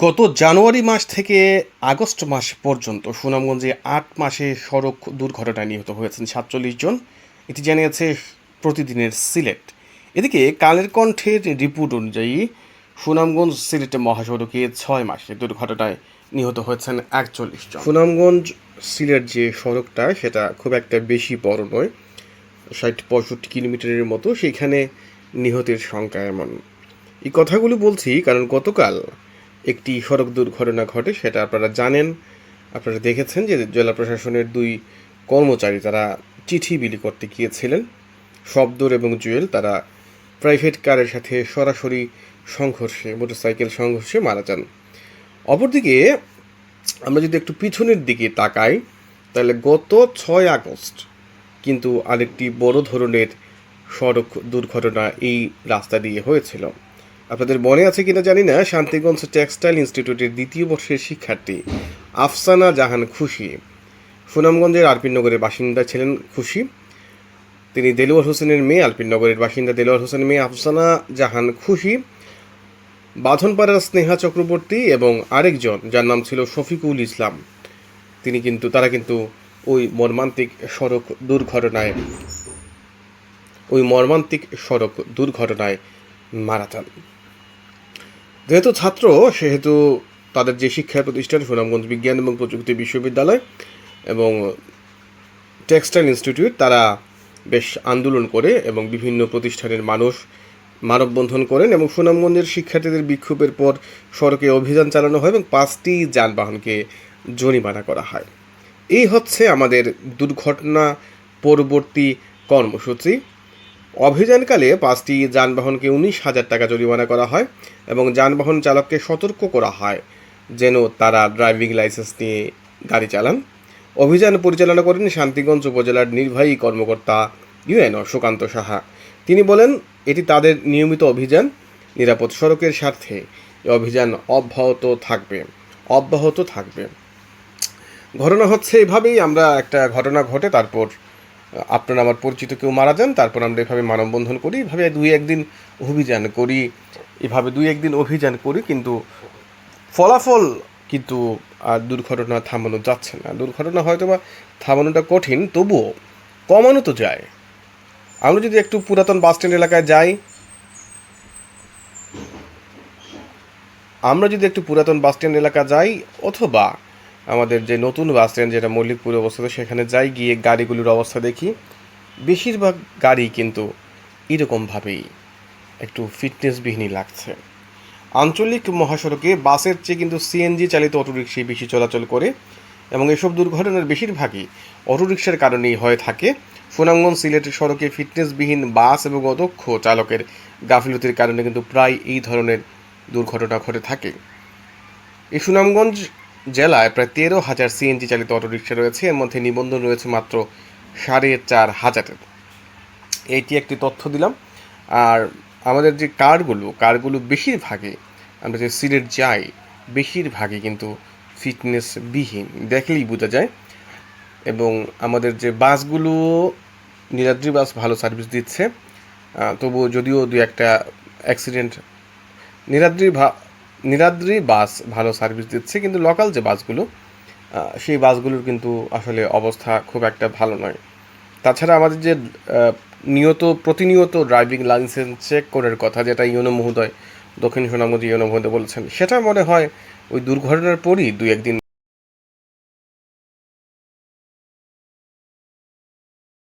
গত জানুয়ারি মাস থেকে আগস্ট মাস পর্যন্ত সুনামগঞ্জে আট মাসে সড়ক দুর্ঘটনায় নিহত হয়েছেন সাতচল্লিশ জন। এটি জানিয়েছে প্রতিদিনের সিলেট। এদিকে কালের কণ্ঠের রিপোর্ট অনুযায়ী সুনামগঞ্জ সিলেটে মহাসড়কে ছয় মাসে দুর্ঘটনায় নিহত হয়েছেন একচল্লিশ জন। সুনামগঞ্জ সিলেট যে সড়কটা, সেটা খুব একটা বেশি বড় নয়, ষাট পঁয়ষট্টি কিলোমিটারের মতো, সেখানে নিহতের সংখ্যা এমন। এই কথাগুলো বলছি কারণ গতকাল একটি সড়ক দুর্ঘটনা ঘটে, সেটা আপনারা জানেন। আপনারা দেখেছেন যে জেলা প্রশাসনের দুই কর্মচারী তারা চিঠি বিলি করতে গিয়েছিলেন। শব্দর এবং জুয়েল তারা প্রাইভেট কারের সাথে সরাসরি সংঘর্ষে, মোটরসাইকেল সংঘর্ষে মারা যান। অপরদিকে আমরা যদি একটু পিছনের দিকে তাকাই, তাহলে গত ছয় আগস্ট কিন্তু আরেকটি বড় ধরনের সড়ক দুর্ঘটনা এই রাস্তা দিয়ে হয়েছিল। আপনাদের মনে আছে কিনা জানি না, শান্তিগঞ্জ টেক্সটাইল ইনস্টিটিউটের দ্বিতীয় বর্ষের শিক্ষার্থী আফসানা জাহান খুশি। সুনামগঞ্জের আরপিনগরের বাসিন্দা ছিলেন খুশি। তিনি দেলোয়ার হোসেনের মেয়ে আলপিনগরের বাসিন্দা দেলোয়ার হোসেনের মেয়ে আফসানা জাহান খুশি। বাঁধনপাড়ার স্নেহা চক্রবর্তী এবং আরেকজন, যার নাম ছিল শফিকুল ইসলাম। তিনি কিন্তু, তারা কিন্তু ওই মর্মান্তিক সড়ক দুর্ঘটনায়, ওই মর্মান্তিক সড়ক দুর্ঘটনায় মারা যান। যেহেতু ছাত্র, সেহেতু তাদের যে শিক্ষা প্রতিষ্ঠান সুনামগঞ্জ বিজ্ঞান এবং প্রযুক্তি বিশ্ববিদ্যালয় এবং টেক্সটাইল ইনস্টিটিউট, তারা বেশ আন্দোলন করে এবং বিভিন্ন প্রতিষ্ঠানের মানুষ মানববন্ধন করেন এবং সুনামগঞ্জের শিক্ষার্থীদের বিক্ষোভের পর সড়কে অভিযান চালানো হয় এবং পাঁচটি যানবাহনকে জরিমানা করা হয়। এই হচ্ছে আমাদের দুর্ঘটনা পরবর্তী কর্মসূচি। অভিযানকালে পাঁচটি যানবাহনকে উনিশ হাজার টাকা জরিমানা করা হয় এবং যানবাহন চালককে সতর্ক করা হয় যেন তারা ড্রাইভিং লাইসেন্স নিয়ে গাড়ি চালান। অভিযান পরিচালনা করেন শান্তিগঞ্জ উপজেলার নির্বাহী কর্মকর্তা ইউএনও সুকান্ত সাহা। তিনি বলেন, এটি তাদের নিয়মিত অভিযান। নিরাপদ সড়কের স্বার্থে অভিযান অব্যাহত থাকবে। অব্যাহত থাকবে। ঘটনা হচ্ছে এভাবেই, আমরা একটা ঘটনা ঘটে, তারপর আপনার আমার পরিচিত কেউ মারা যান, তারপর আমরা এভাবে মানববন্ধন করি, এভাবে দুই একদিন অভিযান করি, এভাবে দুই একদিন অভিযান করি, কিন্তু ফলাফল কিন্তু আর দুর্ঘটনা থামানো যাচ্ছে না। দুর্ঘটনা হয়তো বা থামানোটা কঠিন, তবুও কমানো তো যায়। আমরা যদি একটু পুরাতন বাস স্ট্যান্ড এলাকায় যাই, আমরা যদি একটু পুরাতন বাস স্ট্যান্ড এলাকা যাই, অথবা আমাদের যে নতুন বাস স্ট্যান্ড যেটা মল্লিকপুরে অবস্থিত, সেখানে যাই গিয়ে গাড়িগুলোর অবস্থা দেখি। বেশিরভাগ গাড়ি কিন্তু এরকমভাবেই একটু ফিটনেসবিহীনই লাগছে। আঞ্চলিক মহাসড়কে বাসের চেয়ে কিন্তু সিএনজি চালিত অটোরিক্সায় বেশি চলাচল করে এবং এসব দুর্ঘটনার বেশিরভাগই অটোরিকশার কারণেই হয়ে থাকে। সুনামগঞ্জ সিলেট সড়কে ফিটনেসবিহীন বাস এবং অদক্ষ চালকের গাফিলতির কারণে কিন্তু প্রায় এই ধরনের দুর্ঘটনা ঘটে থাকে। এই সুনামগঞ্জ জেলায় প্রায় তেরো হাজার সিএনজি চালিত অটোরিকশা রয়েছে। এর মধ্যে নিবন্ধন রয়েছে মাত্র সাড়ে চার হাজারের। এইটি একটি তথ্য দিলাম। আর আমাদের যে কারগুলো কারগুলো বেশিরভাগই আমরা যে সিলেট যাই, বেশিরভাগই কিন্তু ফিটনেস বিহীন দেখলেই বোঝা যায়। এবং আমাদের যে বাসগুলো, নীলাদ্রি বাস ভালো সার্ভিস দিচ্ছে। তবুও যদিও দু একটা অ্যাক্সিডেন্ট, নীলাদ্রি নীলাদ্রি বাস ভালো সার্ভিস দিচ্ছে, কিন্তু লোকাল যে বাসগুলো সেই বাসগুলোর কিন্তু আসলে অবস্থা খুব একটা ভালো নয়। তাছাড়া আমাদের যে নিয়ত, প্রতিনিয়ত ড্রাইভিং লাইসেন্স চেক করার কথা, যেটা ইউনো মহোদয়, দক্ষিণ সোনামুদি ইউনো মহোদয় বলেছেন, সেটা মনে হয় ওই দুর্ঘটনার পরই দু একদিন